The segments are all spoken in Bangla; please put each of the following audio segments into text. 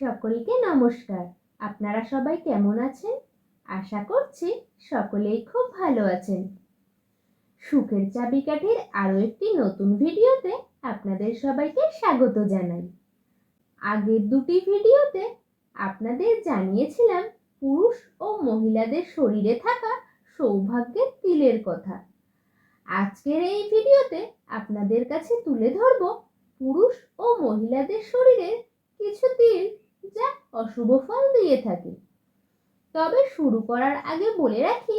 সকলকে নমস্কার। আপনারা সবাই কেমন আছেন? আশা করছি সকলেই খুব ভালো আছেন। সুখের চাবিকাঠির আরও একটি নতুন ভিডিওতে আপনাদের সবাইকে স্বাগত জানাই। আগের দুটি ভিডিওতে আপনাদের জানিয়েছিলাম পুরুষ ও মহিলাদের শরীরে থাকা সৌভাগ্যের তিলের কথা। আজকের এই ভিডিওতে আপনাদের কাছে তুলে ধরব পুরুষ ও মহিলাদের শরীরের কিছু তিল যা অশুভ ফল দিয়ে থাকে। তবে শুরু করার আগে বলে রাখি,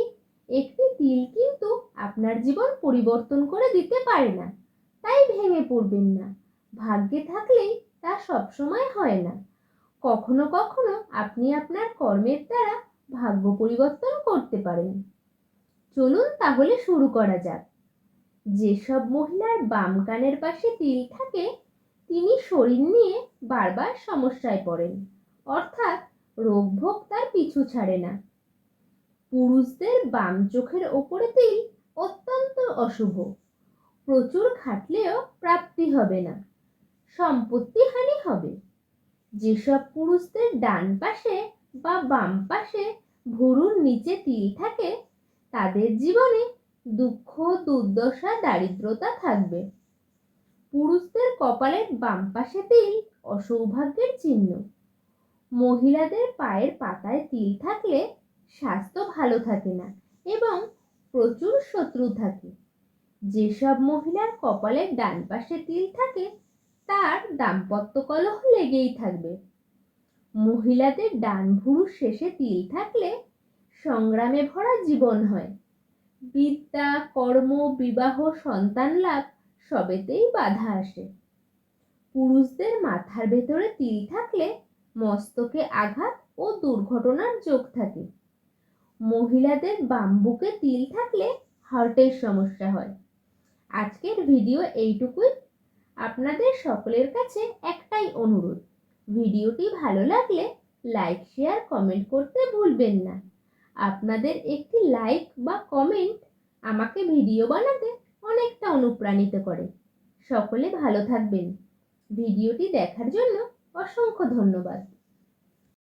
একটি তিল কিন্তু আপনার জীবন পরিবর্তন করে দিতে পারে না, তাই ভেঙে পড়বেন না। ভাগ্যে থাকলেই তা সবসময় হয় না। কখনো কখনো আপনি আপনার কর্মের দ্বারা ভাগ্য পরিবর্তন করতে পারেন। চলুন তাহলে শুরু করা যাক। যেসব মহিলার বাম কানের পাশে তিল থাকে, তিনি শরীর নিয়ে বারবার সমস্যায় পড়েন। অর্থাৎ রোগভোগ তার পিছু ছাড়ে না। পুরুষদের বাম চোখের ওপরে তিল অত্যন্ত অশুভ। প্রচুর খাটলেও প্রাপ্তি হবে না। সম্পত্তি হানি হবে। যেসব পুরুষদের ডান পাশে বা বাম পাশে ভুরুর নিচে তিল থাকে, তাদের জীবনে দুঃখ, দুর্দশা, দারিদ্রতা থাকবে। পুরুষদের কপালের বাম পাশে তিল অসৌভাগ্যের চিহ্ন। মহিলাদের পায়ের পাতায় তিল থাকলে স্বাস্থ্য ভালো থাকে না এবং প্রচুর শত্রু থাকে। যেসব মহিলার কপালের ডান পাশে তিল থাকে, তার দাম্পত্য কলহ লেগেই থাকবে। মহিলাদের ডান ভুরুর শেষে তিল থাকলে সংগ্রামে ভরা জীবন হয়। বিদ্যা, কর্ম, বিবাহ, সন্তান লাভ সবেতেই বাধা আসে। পুরুষদের মাথার ভেতরে তিল থাকলে মস্তকে আঘাত ও দুর্ঘটনার যোগ থাকে। মহিলাদের বাম্বুকে তিল থাকলে হার্টের সমস্যা হয়। আজকের ভিডিও এইটুকুই। আপনাদের সকলের কাছে একটাই অনুরোধ, ভিডিওটি ভালো লাগলে লাইক, শেয়ার, কমেন্ট করতে ভুলবেন না। আপনাদের একটি লাইক বা কমেন্ট আমাকে ভিডিও বানাতে অনেকটা অনুপ্রাণিত করে। সকলে ভালো থাকবেন। ভিডিওটি দেখার জন্য অসংখ্য ধন্যবাদ।